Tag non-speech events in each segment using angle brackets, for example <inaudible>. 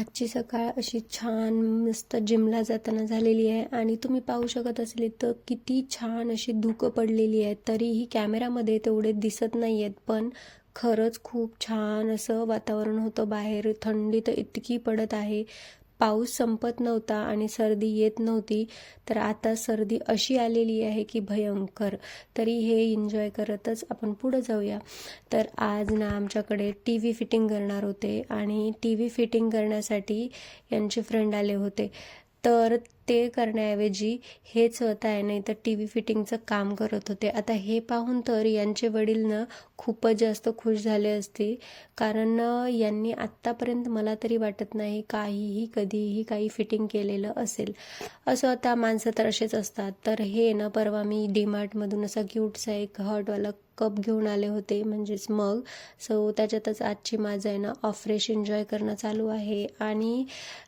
आजची सकाळ अशी छान मस्त जिमला जाताना झालेली आहे. आणि तुम्ही पाहू शकत असले तर किती छान अशी धुकं पडलेली आहे. तरीही कॅमेरामध्ये तेवढे दिसत नाही आहेत पण खरंच खूप छान असं वातावरण होतं बाहेर. थंडी तर इतकी पडत आहे. पाऊस संपत नव्हता आणि सर्दी येत नव्हती तर आता सर्दी अशी आलेली आहे की भयंकर. तरी हे एन्जॉय करतच आपण पुढं जाऊया. तर आज ना आमच्याकडे टी व्ही फिटिंग करणार होते आणि टी व्ही फिटिंग करण्यासाठी यांचे फ्रेंड आले होते. तर ते करण्याऐवजी हेच होत आहे नाही तर टी व्ही फिटिंगचं काम करत होते. आता हे पाहून तर यांचे वडील ना खूपच जास्त खुश झाले असते. कारण यांनी आत्तापर्यंत मला तरी वाटत नाही काहीही कधीही काही फिटिंग केलेलं असेल. असं आता माणसं तर असेच असतात. तर हे ना परवा मी डीमार्टमधून असा क्यूटचा एक हॉटवाला कप घेऊन आले होते. म्हणजेच मग सो त्याच्यातच आजची माझं आहे ना ऑफ्रेश एन्जॉय करणं चालू आहे. आणि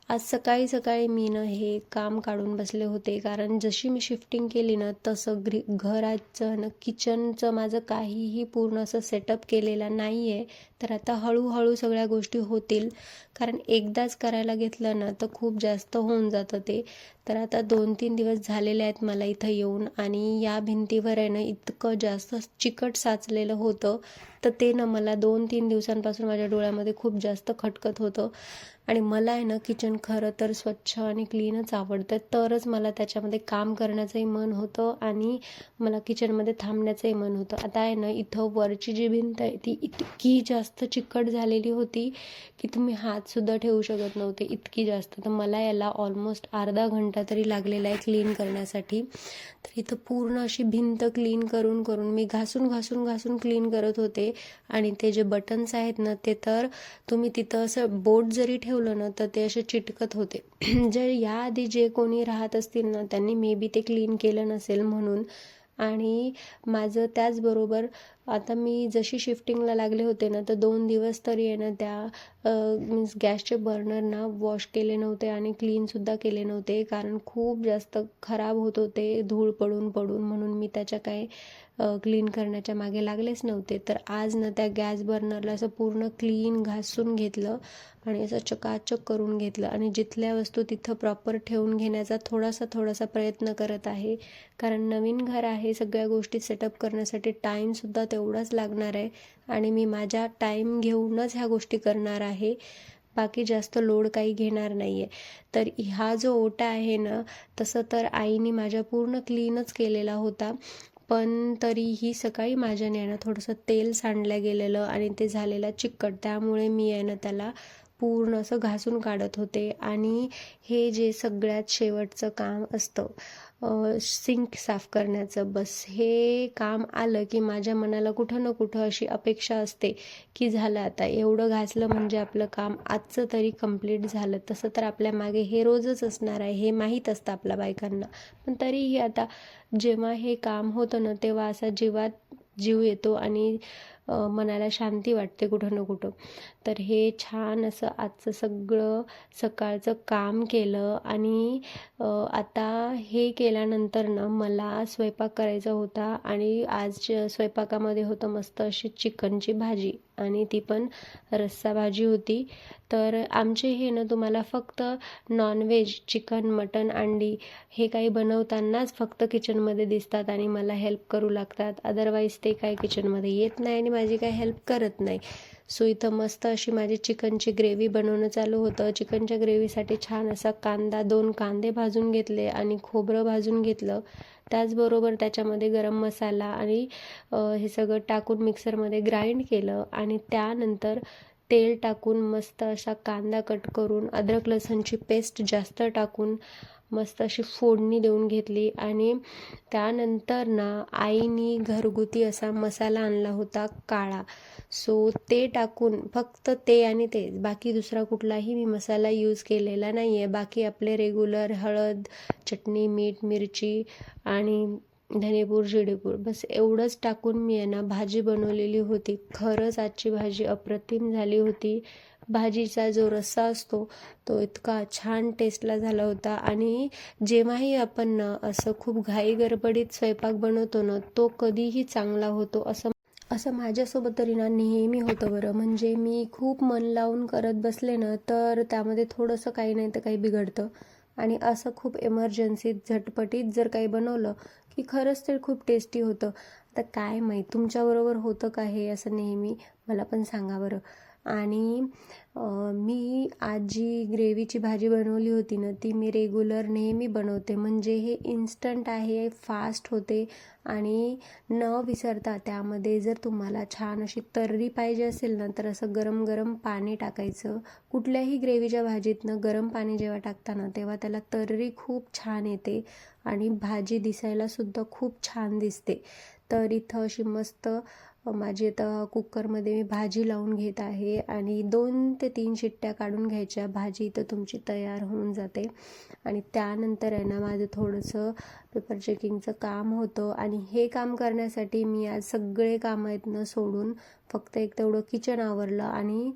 आज सकाळी सकाळी मी ना हे काम काढून बसले होते. कारण जशी मी शिफ्टिंग केली ना तसं ग्री घराचं ना किचनचं माझं काहीही पूर्ण असं सेटअप केलेलं नाही आहे तर आता हळूहळू सगळ्या गोष्टी होतील. कारण एकदाच करायला घेतलं ना तर खूप जास्त होऊन जातं ते. तर आता दोन तीन दिवस झालेले आहेत मला इथं येऊन. आणि या भिंतीवर आहे ना इतकं जास्त चिकट साचलेलं होतं. तर ते ना मला दोन तीन दिवसांपासून माझ्या डोळ्यामध्ये खूप जास्त खटकत होतं. आणि मला आहे ना किचन खरं तर स्वच्छ आणि क्लीनच आवडतं. तरच मला त्याच्यामध्ये काम करण्याचंही मन होतं आणि मला किचनमध्ये थांबण्याचंही मन होतं. आता आहे ना इथं वरची जी भिंत आहे ती इतकी जास्त चिकट झालेली होती की तुम्ही हातसुद्धा ठेवू शकत नव्हते इतकी जास्त. तर मला याला ऑलमोस्ट अर्धा घंटा तरी लागलेला आहे क्लीन करण्यासाठी. तर इथं पूर्ण अशी भिंत क्लीन करून करून मी घासून घासून घासून क्लीन करत होते. आणि ते जे बटन्स आहेत ना ते तर तुम्ही तिथं असं बोट जरी ठेवलं ना तर ते असे चिटकत होते. <clears throat> जर याआधी जे कोणी राहत असतील ना त्यांनी मे बी ते क्लीन केलं नसेल म्हणून. आणि माझं त्याचबरोबर आता मी जशी शिफ्टिंगला लागले होते ना तर दोन दिवस तरी आहे ना त्या मीन्स गॅसचे बर्नर ना वॉश केले नव्हते आणि क्लीनसुद्धा केले नव्हते. कारण खूप जास्त खराब होत होते धूळ पडून पडून म्हणून मी त्याच्या काय क्लीन करण्याच्या मागे लागलेच नव्हते. तर आज ना त्या गॅस बर्नरला असं पूर्ण क्लीन घासून घेतलं आणि असं चकाचक करून घेतलं. आणि जिथल्या वस्तू तिथं प्रॉपर ठेवून घेण्याचा थोडासा थोडासा प्रयत्न करत आहे. कारण नवीन घर आहे सगळ्या गोष्टी सेटअप करण्यासाठी टाईमसुद्धा तेवढाच लागणार आहे. आणि मी माझ्या टाईम घेऊनच ह्या गोष्टी करणार आहे. बाकी जास्त लोड काही घेणार नाही आहे तर हा जो ओटा आहे ना तसं तर आईने माझ्या पूर्ण क्लीनच केलेला होता. पण तरीही सकाळी माझ्याने आहे ना थोडंसं तेल सांडलं गेलेलं आणि ते झालेलं चिकट. त्यामुळे मी आहे ना त्याला पूर्ण असं घासून काढत होते. आणि हे जे सगळ्यात शेवटचं काम असतं सिंक साफ करण्याचं. बस हे काम आलं की माझ्या मनाला कुठं ना कुठं अशी अपेक्षा असते की झालं आता. एवढं घासलं म्हणजे आपलं काम आजचं तरी कंप्लीट झालं. तसं तर आपल्या मागे हे रोजच असणार आहे हे माहीत असतं आपल्या बायकांना. पण तरीही आता जेव्हा हे काम होतं ना तेव्हा असा जीवात जीव येतो आणि मनाला शांती वाटते कुठं ना कुठं. तर हे छान असं आजचं सगळं सकाळचं काम केलं आणि आता हे केल्यानंतर ना मला स्वयंपाक करायचा होता आणि आज स्वयंपाकामध्ये होतं मस्त अशी चिकनची भाजी आणि ती पण रस्सा भाजी होती. तर आमचे हे ना तुम्हाला फक्त नॉनव्हेज चिकन मटन अंडी हे काही बनवतानाच फक्त किचनमध्ये दिसतात आणि मला हेल्प करू लागतात. अदरवाईज ते काय किचनमध्ये येत नाही आणि माझी काही हेल्प करत नाही. सो इथं मस्त अशी माझी चिकनची ग्रेव्ही बनवणं चालू होतं. चिकनच्या ग्रेव्हीसाठी छान असा कांदा दोन कांदे भाजून घेतले आणि खोबरं भाजून घेतलं. त्याचबरोबर त्याच्यामध्ये गरम मसाला आणि हे सगळं टाकून मिक्सरमध्ये ग्राइंड केलं आणि त्यानंतर तेल टाकून मस्त असा कांदा कट करून अद्रक लसणची पेस्ट जास्त टाकून मस्त अशी फोडणी देऊन घेतली आणि त्यानंतर ना आईनी घरगुती असा मसाला आणला होता काळा. सो ते टाकून फक्त ते आणि ते बाकी दुसरा कुठलाही मी मसाला यूज केलेला नाही आहे बाकी आपले रेग्युलर हळद चटणी मीठ मिरची आणि धनेपूर जिडेपूर बस एवढंच टाकून मी आहे ना भाजी बनवलेली होती. खरंच आजची भाजी अप्रतिम झाली होती. भाजीचा जो रस्सा असतो तो इतका छान टेस्टला झाला होता. आणि जेव्हाही आपण ना असं खूप घाई गडबडीत स्वयंपाक बनवतो ना तो कधीही चांगला होतो असं असं माझ्यासोबत तरी ना नेहमी होतं बरं. म्हणजे मी खूप मन लावून करत बसले ना तर त्यामध्ये थोडंसं काही नाही तर काही बिघडतं. आणि असं खूप एमर्जन्सीत झटपटीत जर काही बनवलं की खरंच ते खूप टेस्टी होतं. आता काय माहीत तुमच्याबरोबर होतं का हे असं नेहमी? मला पण सांगा बरं. आणि मी आज जी ग्रेव्हीची भाजी बनवली होती ना ती मी रेग्युलर नेहमी बनवते. म्हणजे हे इन्स्टंट आहे फास्ट होते आणि न विसरता त्यामध्ये जर तुम्हाला छान अशी तर्री पाहिजे असेल ना तर असं गरम गरम पाणी टाकायचं. कुठल्याही ग्रेव्हीच्या भाजीतनं गरम पाणी जेव्हा टाकता ना तेव्हा त्याला तर्री खूप छान येते आणि भाजी दिसायलासुद्धा खूप छान दिसते. तर इथं अशी मस्त माझी आता कुकरमध्ये मी भाजी लावून घेत आहे आणि दोन ते तीन शिट्ट्या काढून घ्यायच्या. भाजी इथं तुमची तयार होऊन जाते. आणि त्यानंतर आहे ना माझं थोडंसं पेपर चेकिंगचं काम होतं. आणि हे काम करण्यासाठी मी आज सगळे कामं आहेत ना सोडून फक्त एक तेवढं किचन आवरलं आणि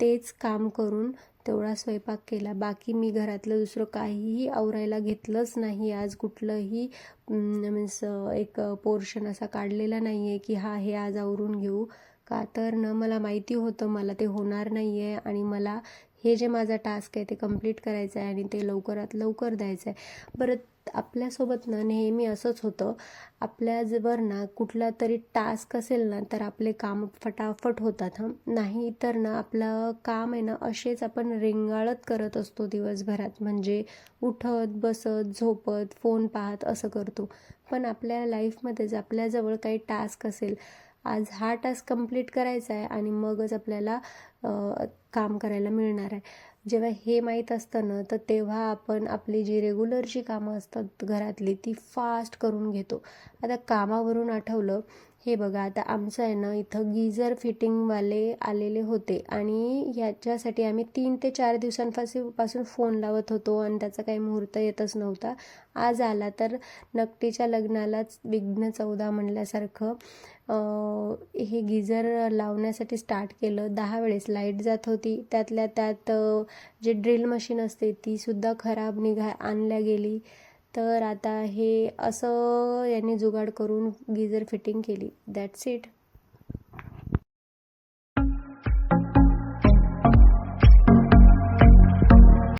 तेच काम करून तेवढा स्वयंपाक केला. बाकी मी घरातलं दुसरं काहीही आवरायला घेतलंच नाही. आज कुठलंही मीन्स एक पोर्शन असा काढलेला नाही आहे की हा हे आज आवरून घेऊ. का तर न मला माहिती होतं. मला ते होणार नाही आहे आणि मला हे जे माझा टास्क आहे ते कंप्लीट करायचं आहे आणि ते लवकरात लवकर द्यायचं आहे. परत आपल्यासोबत ना नेहमी असंच होतं. आपल्याजवळ ना कुठला तरी टास्क असेल ना तर आपले काम फटाफट होतात हं. नाही तर ना आपलं काम आहे ना असेच आपण रेंगाळत करत असतो दिवसभरात. म्हणजे उठत बसत झोपत फोन पाहत असं करतो. पण आपल्या लाईफमध्येच आपल्याजवळ काही टास्क असेल आज हा टास्क कंप्लीट करायचा आहे आणि मगच आपल्याला काम करायला मिळणार आहे. जेव्हा हे माहीत असतं ना तर तेव्हा आपण आपली जी रेग्युलरची कामं असतात घरातली ती फास्ट करून घेतो. आता कामावरून आठवलं हे बघा आता आमचं आहे ना इथं गीजर फिटिंगवाले आलेले होते आणि ह्याच्यासाठी आम्ही तीन ते चार दिवसांपासून फोन लावत होतो आणि त्याचा काही मुहूर्त येतच नव्हता. आज आला तर नकटीच्या लग्नालाच विघ्न चौदा म्हणल्यासारखं हे गिझर लावण्यासाठी स्टार्ट केलं. दहा वेळेस लाइट जात होती. त्यातल्या त्यात जे ड्रिल मशीन असते तीसुद्धा खराब निघा आणल्या गेली. तर आता हे असं यांनी जुगाड करून गिझर फिटिंग केली. That's it